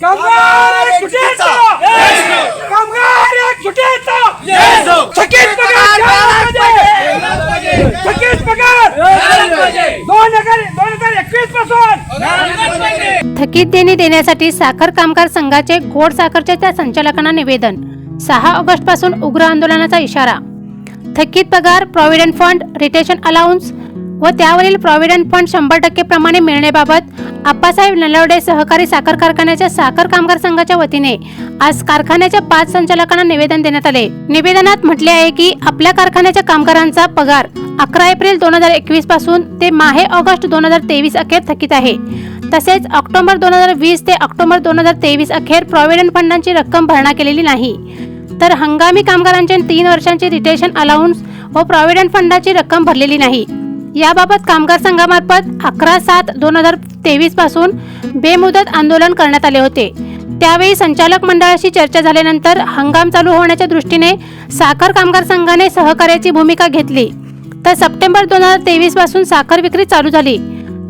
कामगार कामगार थकीत पगार थकीत पगार दोन हजार दोन हजार एकवीसपासून. थकीत देणी देण्यासाठी साखर कामगार संघाचे गोड साखरच्या त्या संचालकांना निवेदन. सहा ऑगस्टपासून उग्र आंदोलनाचा इशारा. थकीत पगार प्रॉव्हिडंट फंड रिटेशन अलाउन्स व त्यावरील प्रॉव्हिडंट फंड शंभर टक्के प्रमाणे मिळण्याबाबत आप्पासाहेब नलवडे सहकारी साखर कारखान्याच्या साखर कामगार संघाच्या वतीने आज कारखान्याच्या पाच संचालकांना निवेदन देण्यात आले. निवेदनात म्हटले आहे की आपल्या कारखान्याच्या कामगारांचा पगार अकरा एप्रिल दोन हजार एकवीसपासून ते माहे ऑगस्ट दोन हजार तेवीस अखेर थकीत आहे. तसेच ऑक्टोबर दोन हजार वीस ते ऑक्टोबर दोन हजार तेवीस अखेर प्रॉव्हिडंट फंडांची रक्कम भरणा केलेली नाही. तर हंगामी कामगारांच्या तीन वर्षांचे रिटेशन अलाउन्स व प्रॉव्हिडंट फंडाची रक्कम भरलेली नाही. याबाबत कामगार संघामार्फत अकरा सात दोन हजार तेवीसपासून बेमुदत आंदोलन करण्यात आले होते. त्यावेळी संचालक मंडळाशी चर्चा झाल्यानंतर हंगाम चालू होण्याच्या दृष्टीने साखर कामगार संघाने सहकार्याची भूमिका घेतली. तर सप्टेंबर दोन हजार तेवीसपासून साखर विक्री चालू झाली.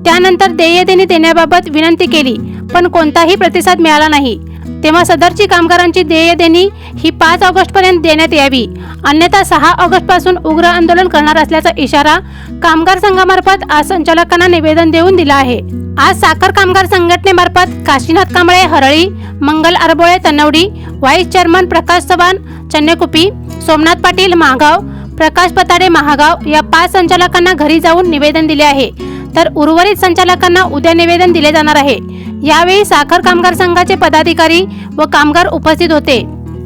त्यानंतर देय देणी देण्याबाबत विनंती केली पण कोणताही प्रतिसाद मिळाला नाही. तेव्हा सदरची कामगारांची देय देणी ही पाच ऑगस्ट पर्यंत देण्यात यावी. अन्यथा सहा ऑगस्टपासून उग्र आंदोलन करणार असल्याचा इशारा कामगार संघामार्फत आज संचालकांना निवेदन देऊन दिला आहे. आज साखर कामगार संघटनेमार्फत काशीनाथ कांबळे हरळी मंगल अरबोळे तनवडी व्हाईस चेअरमन प्रकाश चव्हाण चन्नेकुपी सोमनाथ पाटील महागाव प्रकाश पताडे महागाव या पाच संचालकांना घरी जाऊन निवेदन दिले आहे. तर उर्वरित संचालकांना उद्या निवेदन दिले जाणार आहे. यावेळी साखर कामगार संघाचे पदाधिकारी व कामगार उपस्थित होते.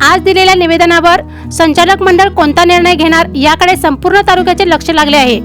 आज दिलेल्या निवेदनावर संचालक मंडळ कोणता निर्णय घेणार याकडे संपूर्ण तालुक्याचे लक्ष लागले आहे.